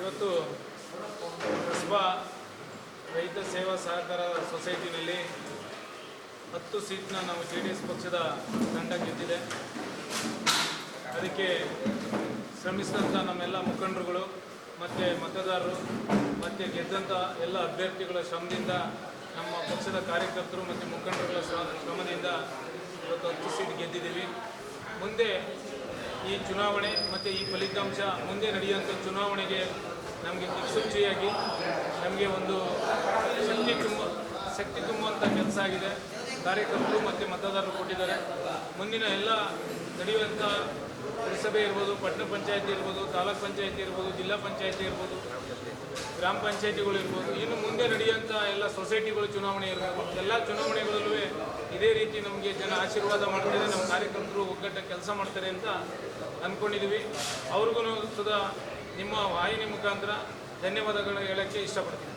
ಇವತ್ತು ಕಸ್ಬಾ ರೈತ ಸೇವಾ ಸಹಕಾರ ಸೊಸೈಟಿನಲ್ಲಿ ಹತ್ತು ಸೀಟ್ನ ನಾವು ಜೆ ಡಿ ಎಸ್ ಪಕ್ಷದ ತಂಡ ಗೆದ್ದಿದೆ. ಅದಕ್ಕೆ ಶ್ರಮಿಸಿದಂಥ ನಮ್ಮೆಲ್ಲ ಮುಖಂಡರುಗಳು ಮತ್ತು ಮತದಾರರು ಮತ್ತು ಗೆದ್ದಂಥ ಎಲ್ಲ ಅಭ್ಯರ್ಥಿಗಳ ಶ್ರಮದಿಂದ ನಮ್ಮ ಪಕ್ಷದ ಕಾರ್ಯಕರ್ತರು ಮತ್ತು ಮುಖಂಡರುಗಳ ಶ್ರ- ಶ್ರಮದಿಂದ ಇವತ್ತು ಹತ್ತು ಸೀಟ್ ಗೆದ್ದಿದ್ದೀವಿ. ಮುಂದೆ ಈ ಚುನಾವಣೆ ಮತ್ತು ಈ ಫಲಿತಾಂಶ ಮುಂದೆ ನಡೆಯುವಂಥ ಚುನಾವಣೆಗೆ ನಮಗೆ ದಿಕ್ಸೂಚಿಯಾಗಿ ನಮಗೆ ಒಂದು ಶಕ್ತಿ ತುಂಬ, ಶಕ್ತಿ ತುಂಬುವಂಥ ಕೆಲಸ ಆಗಿದೆ. ಕಾರ್ಯಕರ್ತರು ಮತ್ತು ಮತದಾರರು ಕೊಟ್ಟಿದ್ದಾರೆ. ಮುಂದಿನ ಎಲ್ಲ ನಡೆಯುವಂಥ ಪುರಸಭೆ ಇರ್ಬೋದು, ಪಟ್ಟಣ ಪಂಚಾಯತಿ ಇರ್ಬೋದು, ತಾಲೂಕ್ ಪಂಚಾಯತಿ ಇರ್ಬೋದು, ಜಿಲ್ಲಾ ಪಂಚಾಯತಿ ಇರ್ಬೋದು ಗ್ರಾಮ ಪಂಚಾಯತಿಗಳು ಇರ್ಬೋದು, ಇನ್ನು ಮುಂದೆ ನಡೆಯುವಂಥ ಎಲ್ಲ ಸೊಸೈಟಿಗಳು ಚುನಾವಣೆ ಇರ್ಬೋದು, ಎಲ್ಲ ಚುನಾವಣೆಗಳಲ್ಲೂ ಇದೇ ರೀತಿ ನಮಗೆ ಜನ ಆಶೀರ್ವಾದ ಮಾಡ್ತಾರೆ, ನಮ್ಮ ಕಾರ್ಯಕರ್ತರು ಒಗ್ಗಟ್ಟ ಕೆಲಸ ಮಾಡ್ತಾರೆ ಅಂತ ಅಂದ್ಕೊಂಡಿದ್ದೀವಿ ಅವ್ರಿಗೂ ಸದಾ ನಿಮ್ಮ ವಾಹಿನಿ ಮುಖಾಂತರ ಧನ್ಯವಾದಗಳು ಹೇಳೋಕ್ಕೆ ಇಷ್ಟಪಡ್ತೀನಿ.